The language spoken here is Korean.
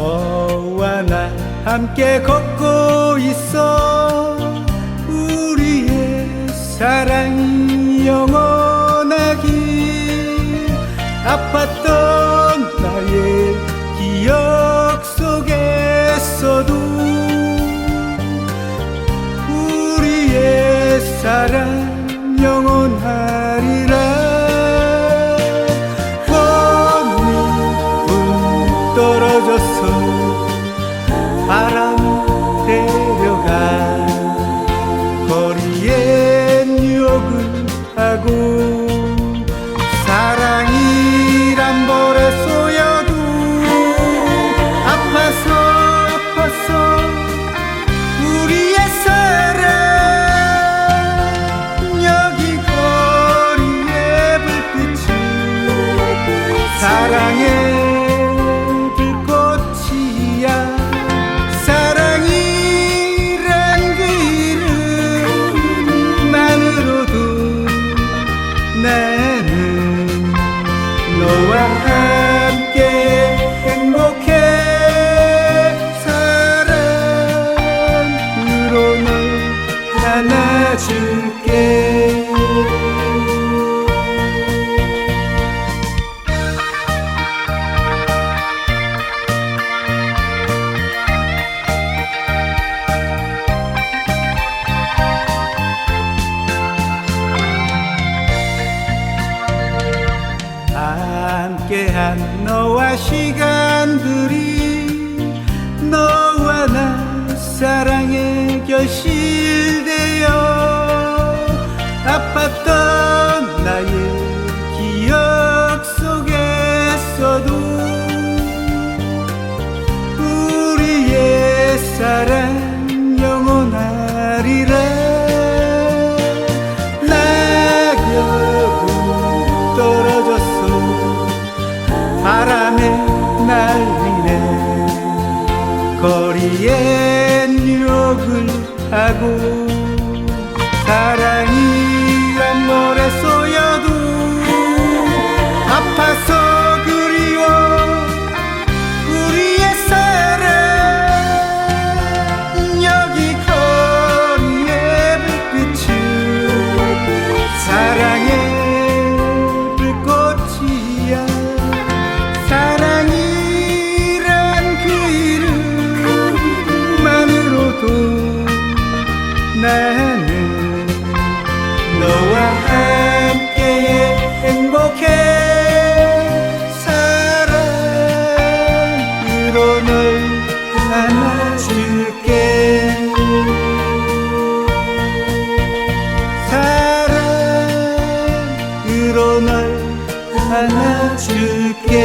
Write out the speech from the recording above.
너와 나 함께 걷고 있어. 우리의 사랑이 영원하기 아팠던 안아줄게. 함께한 너와 시간들이 사랑 영원하리라. 낙엽은 떨어졌어. 바람에 날리네 거리엔 유혹을 하고 나는 너와 함께 행복해 사랑으로 널 안아줄게. 사랑으로 널 안아줄게